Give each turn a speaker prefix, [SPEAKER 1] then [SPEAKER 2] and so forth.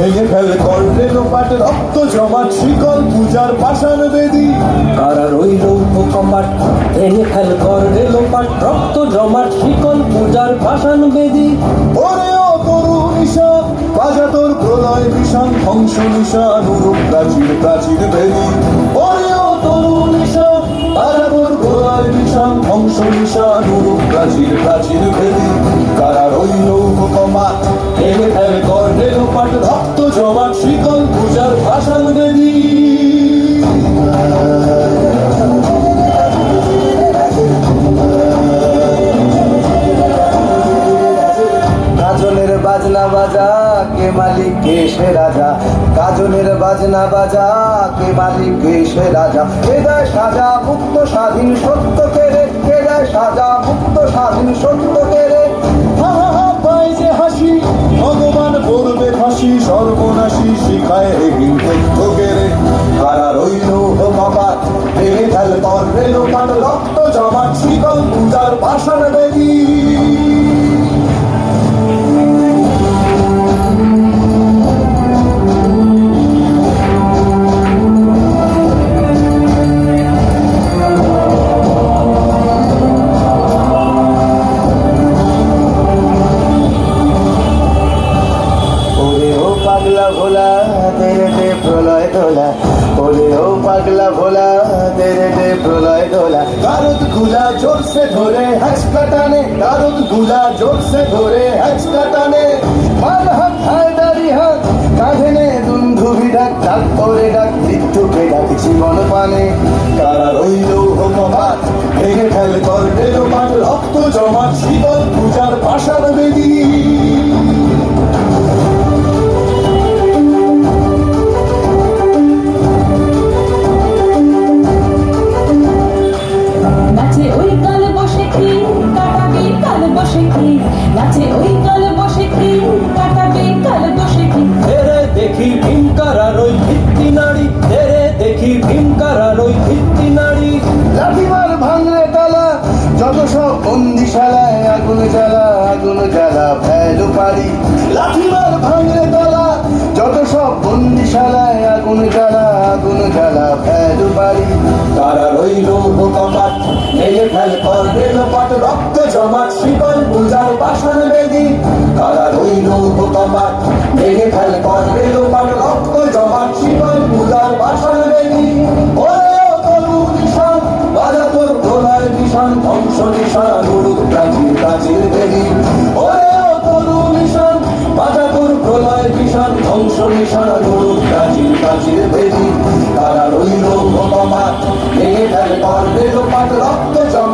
[SPEAKER 1] ভেঙে ফেল করলে লোপাট রক্ত জমাট শিকল পূজার পাষাণ বেদী। কারা রইল কপাট ভেঙে ফেল কর রেলোপাট রক্ত জমাট শিকল পূজার পাষাণ বেদী। ওরে তরু নিশান বাজা তোর প্রলয় ভীষণ ধ্বংস নিশান প্রাচীর প্রাচীর বেদী। ওরে ও
[SPEAKER 2] বাজনা বাজা, কে মালিক, কে সে রাজা? কাজলের বাজনা বাজা, কে মালিক, কে সে রাজা? কে সাজা মুক্ত স্বাধীন সত্য কে রে? কে সাজা মুক্ত স্বাধীন সত্য কে রে
[SPEAKER 1] হাসি, ভগবান করবে ফাঁসি, সর্বনাশী শিখায় রেহিম তথ্যকে রে। কারা রইল তর রেলো রক্ত জমাট, শিকল পূজার
[SPEAKER 2] ওরে ও পাগলা ভোলা তেরে প্রলয় দোলা কারুদগুলা জোর সে ধরে হ্যাচ কাটানে কারুদগুলা জোর সে ধরে হ্যাচ কাটানে মার হাত হায় দাড়ি হাত কাঁধে নে দুন্ধুবি ডাক ডাক করে ডাক মৃত্যুকে ডাক, জীবন পানে
[SPEAKER 1] কারা রইল কপাট ভেঙে ফেল রেলো পাট রক্ত জমাট শিকল পূজার পাষাণ বেদী।
[SPEAKER 3] নাচে ওই কাল বসে কি কাটাবে কাল বসে কি
[SPEAKER 1] তেরে দেখি ভীমকারার ওই ভিত্তি নারী তেরে দেখি ওই ভিত্তি নারী
[SPEAKER 2] লাঠিমার ভাঙলে তালা যত সব বন্দিশালায় আগুন জ্বালা আগুন জ্বালা ফেলো পারি লাঠিমার ভাঙলে তালা যত সব বন্দিশালায় আগুন জ্বালা আগুন জ্বালা ফেলো বাড়ি।
[SPEAKER 1] তারা রইল কপাট ভেঙে ফেল কর রেলো পাট, রক্ত জমাট, শিকল, পূজার পাষাণ বেদী তারা রইল কপাট ভেঙে ফেল কর রেলো পাট, রক্ত জমাট, শিকল, পূজার পাষাণ বেদী ওরে তরু নিশান বাজা তোর ভোলার নিশান ধ্বংস নিশান গুরু শনি সরু প্রাচীর প্রাচীর বেদি তারা রইল ভগবান। মেয়েটার গর্বের পাত রক্ত জম